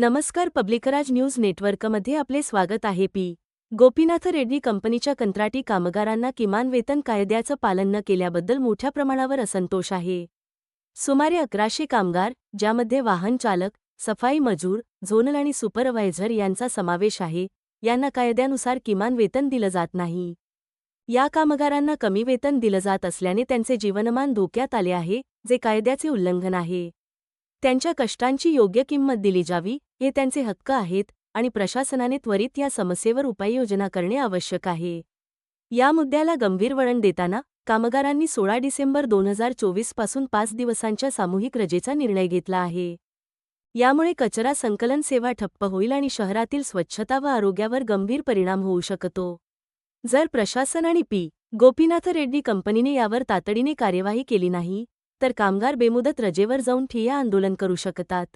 नमस्कार पब्लिकराज न्यूज नेटवर्कमध्ये आपले स्वागत आहे पी. गोपीनाथ रेड्डी कंपनीच्या कंत्राटी कामगारांना किमान वेतन कायद्याचं पालन न केल्याबद्दल मोठ्या प्रमाणावर असंतोष आहे. सुमारे अकराशे कामगार ज्यामध्ये वाहन चालक सफाई मजूर झोनल आणि सुपरवायझर यांचा समावेश आहे यांना कायद्यानुसार किमान वेतन दिलं जात नाही. या कामगारांना कमी वेतन दिलं जात असल्याने त्यांचे जीवनमान धोक्यात आले आहे जे कायद्याचे उल्लंघन आहे. त्यांच्या कष्टांची योग्य किंमत दिली जावी हे त्यांचे हक्क आहेत आणि प्रशासनाने त्वरित या समस्येवर उपाययोजना करणे आवश्यक आहे. या मुद्द्याला गंभीर वळण देताना कामगारांनी सोळा डिसेंबर दोन हजार चोवीसपासून पाच दिवसांच्या सामूहिक रजेचा निर्णय घेतला आहे. यामुळे कचरा संकलन सेवा ठप्प होईल आणि शहरातील स्वच्छता व आरोग्यावर गंभीर परिणाम होऊ शकतो. जर प्रशासन आणि पी. गोपीनाथ रेड्डी कंपनीने यावर तातडीने कार्यवाही केली नाही तर कामगार बेमुदत रजेवर जाऊन ठिय्या आंदोलन करू शकतात.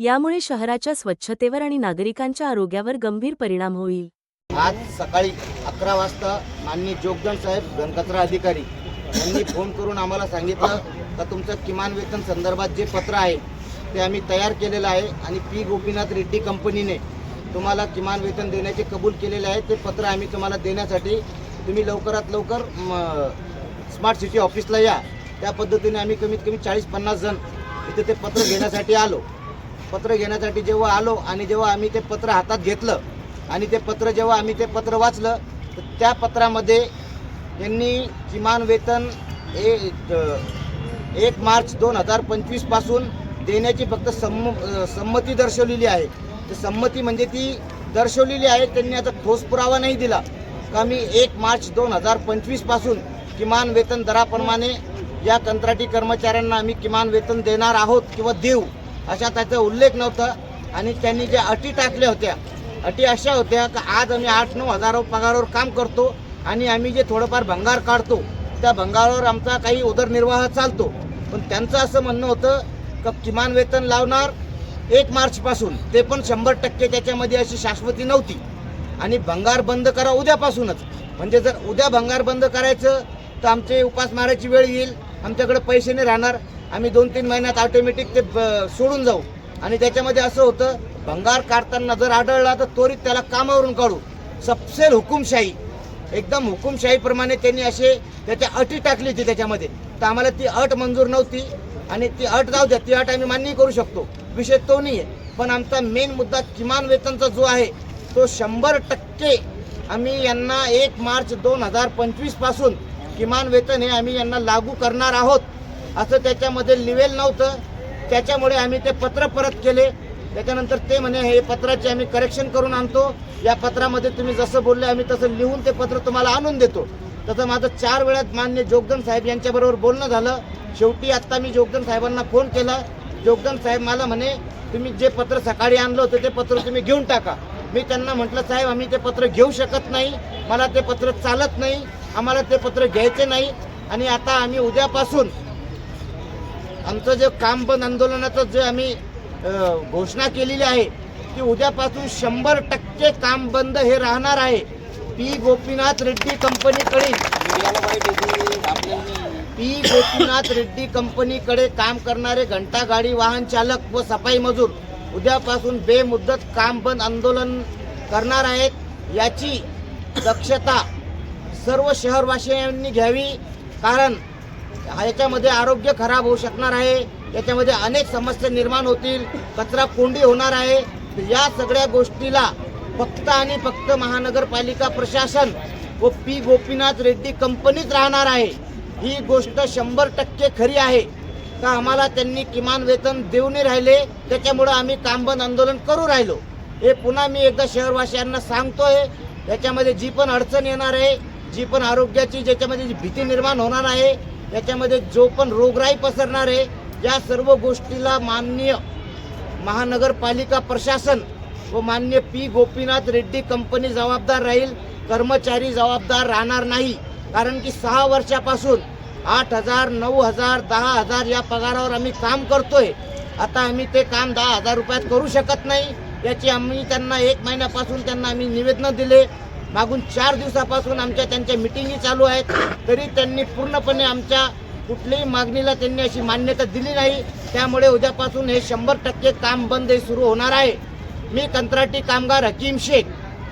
यामुळे शहराच्या स्वच्छतेवर आणि नागरिकांच्या आरोग्यावर गंभीर परिणाम होईल. आज सकाळी अकरा वाजता माननीय जोगदान साहेब घनकचरा अधिकारी यांनी फोन करून आम्हाला सांगितलं का तुमचं किमान वेतन संदर्भात जे पत्र आहे ते आम्ही तयार केलेलं आहे आणि पी गोपीनाथ रेड्डी कंपनीने तुम्हाला किमान वेतन देण्याचे कबूल केलेले आहे ते पत्र आम्ही तुम्हाला देण्यासाठी तुम्ही लवकरात लवकर स्मार्ट सिटी ऑफिसला या. त्या पद्धतीने आम्ही कमीत कमी चाळीस पन्नास जण इथे ते पत्र घेण्यासाठी आलो. पत्र घेण्यासाठी जेव्हा आलो आणि जेव्हा आम्ही ते पत्र हातात घेतलं आणि ते पत्र जेव्हा आम्ही ते पत्र वाचलं तर त्या पत्रामध्ये यांनी किमान वेतन ए एक मार्च दोन हजार पंचवीसपासून देण्याची फक्त संम संमती दर्शवलेली आहे. तर संमती म्हणजे ती दर्शवलेली आहे त्यांनी आता ठोस पुरावा नाही दिला. का मी एक मार्च दोन हजार पंचवीसपासून किमान वेतन दराप्रमाणे या कंत्राटी कर्मचाऱ्यांना आम्ही किमान वेतन देणार आहोत किंवा देऊ अशा त्याचा उल्लेख नव्हता. आणि त्यांनी ज्या अटी टाकल्या होत्या अटी अशा होत्या की आज आम्ही आठ नऊ हजार पगारावर काम करतो आणि आम्ही जे थोडंफार भंगार काढतो त्या भंगारावर आमचा काही उदरनिर्वाह चालतो. पण त्यांचं असं म्हणणं होतं का किमान वेतन लावणार एक मार्चपासून ते पण शंभर टक्के त्याच्यामध्ये अशी शाश्वती नव्हती. आणि भंगार बंद करा उद्यापासूनच. म्हणजे जर उद्या भंगार बंद करायचं तर आमचे उपास मारायची वेळ येईल. आमच्याकडे पैसे नाही राहणार. आम्ही दोन तीन महिन्यात ऑटोमॅटिक ते ब- सोडून जाऊ. आणि त्याच्यामध्ये असं होतं भंगार काढताना जर आढळला तर त्वरित त्याला कामावरून काढू. सपसेल हुकुमशाही. एकदम हुकुमशाहीप्रमाणे त्यांनी असे त्याच्या अटी टाकली होती त्याच्यामध्ये. तर आम्हाला ती अट मंजूर नव्हती. आणि ती अट जाऊ द्या ती अट आम्ही मान्य करू शकतो. विषय तो नाही आहे पण आमचा मेन मुद्दा किमान वेतनचा जो आहे तो शंभर टक्के आम्ही यांना एक मार्च दोन हजार पंचवीसपासून किमान वेतन हे आम्ही यांना लागू करणार आहोत. असं त्याच्यामध्ये लिवेल नव्हतं. त्याच्यामुळे आम्ही ते पत्र परत केले. त्याच्यानंतर ते म्हणे हे पत्राचे आम्ही करेक्शन करून आणतो. या पत्रामध्ये तुम्ही जसं बोलले आम्ही तसं लिहून ते पत्र तुम्हाला आणून देतो. तसं माझं चार वेळात मान्य जोगदन साहेब यांच्याबरोबर बोलणं झालं. शेवटी आत्ता मी जोगदन साहेबांना फोन केला. जोगदन साहेब मला म्हणे तुम्ही जे पत्र सकाळी आणलं होतं ते पत्र तुम्ही घेऊन टाका. मी त्यांना म्हटलं साहेब आम्ही ते पत्र घेऊ शकत नाही. मला ते पत्र चालत नाही. आम्हाला ते पत्र घ्यायचे नाही. आणि आता आम्ही उद्यापासून आमचं जे काम बंद आंदोलनाचं जे आम्ही घोषणा केलेली आहे की उद्यापासून शंभर टक्के काम बंद हे राहणार आहे. पी. गोपीनाथ रेड्डी कंपनीकडे पी. गोपीनाथ रेड्डी कंपनीकडे काम करणारे घंटागाडी वाहन चालक व सफाई मजूर उद्यापासून बेमुदत काम बंद आंदोलन करणार आहेत. याची दक्षता सर्व शहरवासियांनी घ्यावी कारण याच्यामध्ये आरोग्य खराब होऊ शकणार आहे. याच्यामध्ये अनेक समस्या निर्माण होतील. कचरा कोंडी होणार आहे. या सगळ्या गोष्टीला फक्त आणि फक्त महानगरपालिका प्रशासन व पी गोपीनाथ रेड्डी कंपनीच राहणार आहे. ही गोष्ट शंभर टक्के खरी आहे. का आम्हाला त्यांनी किमान वेतन देऊ नाही राहिले त्याच्यामुळं आम्ही कामबंद आंदोलन करू राहिलो. हे पुन्हा मी एकदा शहरवासियांना सांगतोय. याच्यामध्ये जी पण अडचण येणार आहे जी पण आरोग्याची ज्याच्यामध्ये जी भीती निर्माण होणार आहे याच्यामध्ये जो पण रोगराई पसरणार आहे या सर्व गोष्टीला माननीय महानगरपालिका प्रशासन व मान्य पी गोपीनाथ रेड्डी कंपनी जबाबदार राहील कर्मचारी जबाबदार राहणार नाही. कारण की सहा वर्षापासून आठ हजार नऊ हजार दहा हजार या पगारावर आम्ही काम करतोय. आता आम्ही ते काम दहा हजार रुपयात करू शकत नाही. याची आम्ही त्यांना एक महिन्यापासून त्यांना आम्ही निवेदनं दिले. मागून चार दिवसापासून आमच्या त्यांच्या मिटिंगी चालू आहेत. तरी त्यांनी पूर्णपणे आमच्या कुठल्याही मागणीला त्यांनी अशी मान्यता दिली नाही. त्यामुळे उद्यापासून हे शंभर टक्के काम बंद हे सुरू होणार आहे. मी कंत्राटी कामगार हकीम शेख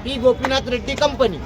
पी. गोपीनाथ रेड्डी कंपनी.